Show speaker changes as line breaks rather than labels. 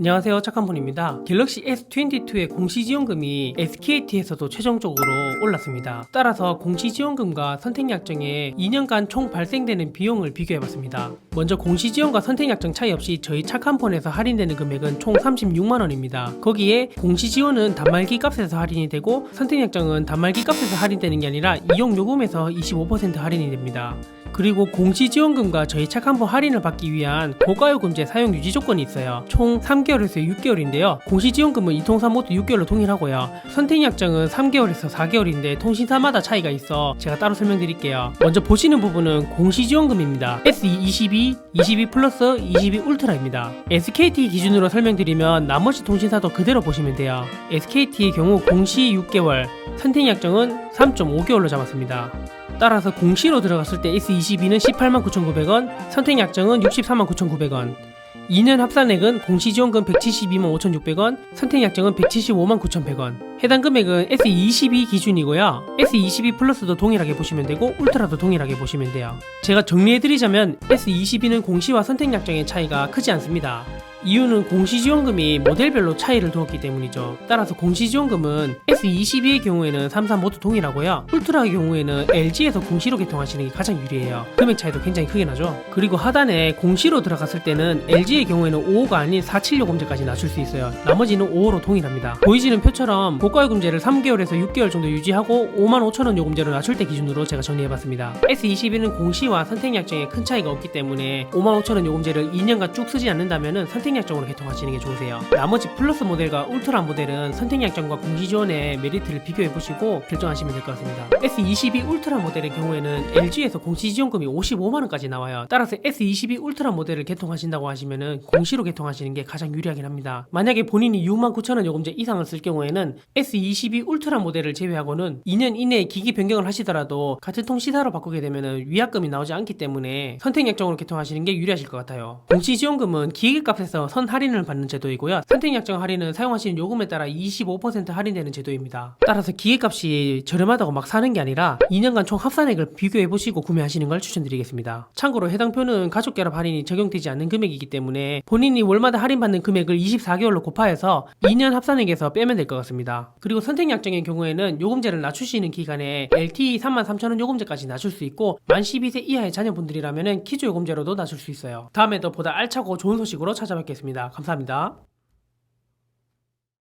안녕하세요 착한분입니다. 갤럭시 S22의 공시지원금이 SKT에서도 최종적으로 올랐습니다. 따라서 공시지원금과 선택약정의 2년간 총 발생되는 비용을 비교해봤습니다. 먼저 공시지원과 선택약정 차이 없이 저희 착한폰에서 할인되는 금액은 총 36만원입니다. 거기에 공시지원은 단말기 값에서 할인이 되고 선택약정은 단말기 값에서 할인되는 게 아니라 이용요금에서 25% 할인이 됩니다 그리고 공시지원금과 저희 착한번 할인을 받기 위한 고가요금제 사용 유지 조건이 있어요. 총 3개월에서 6개월인데요. 공시지원금은 이통사 모두 6개월로 동일하고요. 선택약정은 3개월에서 4개월인데 통신사마다 차이가 있어 제가 따로 설명드릴게요. 먼저 보시는 부분은 공시지원금입니다. SE22, 22 플러스, 22 울트라입니다. SKT 기준으로 설명드리면 나머지 통신사도 그대로 보시면 돼요. SKT의 경우 공시 6개월, 선택약정은 3.5개월로 잡았습니다. 따라서 공시로 들어갔을 때 S22는 18만 9,900원, 선택 약정은 64만 9,900원. 2년 합산액은 공시지원금 172만 5,600원, 선택 약정은 175만 9,100원. 해당 금액은 S22 기준이고요. S22 플러스도 동일하게 보시면 되고 울트라도 동일하게 보시면 돼요. 제가 정리해드리자면 S22는 공시와 선택 약정의 차이가 크지 않습니다. 이유는 공시지원금이 모델별로 차이를 두었기 때문이죠. 따라서 공시지원금은 S22의 경우에는 3사 모두 동일하고요. 울트라의 경우에는 LG에서 공시로 개통하시는 게 가장 유리해요. 금액 차이도 굉장히 크게 나죠. 그리고 하단에 공시로 들어갔을 때는 LG의 경우에는 5호가 아닌 476 금제까지 낮출 수 있어요. 나머지는 5호로 동일합니다. 보이시는 표처럼 고가요금제를 3개월에서 6개월 정도 유지하고 5만 5천원 요금제로 낮출 때 기준으로 제가 정리해봤습니다. S22는 공시와 선택약정에 큰 차이가 없기 때문에 5만 5천원 요금제를 2년간 쭉 쓰지 않는다면 선택 약정으로 개통하시는 게 좋으세요. 나머지 플러스 모델과 울트라 모델은 선택약정과 공시지원의 메리트를 비교해보시고 결정하시면 될 것 같습니다. S22 울트라 모델의 경우에는 LG에서 공시지원금이 55만원까지 나와요. 따라서 S22 울트라 모델을 개통하신다고 하시면은 공시로 개통하시는 게 가장 유리하긴 합니다. 만약에 본인이 6만 9천원 요금제 이상을 쓸 경우에는 S22 울트라 모델을 제외하고는 2년 이내에 기기 변경을 하시더라도 같은 통시사로 바꾸게 되면은 위약금이 나오지 않기 때문에 선택약정으로 개통하시는 게 유리하실 것 같아요. 공시지원금은 기계값에서 선 할인을 받는 제도이고요. 선택 약정 할인은 사용하시는 요금에 따라 25% 할인되는 제도입니다. 따라서 기계값이 저렴하다고 막 사는 게 아니라 2년간 총 합산액을 비교해 보시고 구매하시는 걸 추천드리겠습니다. 참고로 해당 표는 가족 결합 할인이 적용되지 않는 금액이기 때문에 본인이 월마다 할인받는 금액을 24개월로 곱하여서 2년 합산액에서 빼면 될 것 같습니다. 그리고 선택 약정의 경우에는 요금제를 낮추시는 기간에 LTE 33,000원 요금제까지 낮출 수 있고 만 12세 이하의 자녀분들이라면 키조 요금제로도 낮출 수 있어요. 다음에도 보다 알차고 좋은 소식으로 찾아뵙겠습니다. 감사합니다.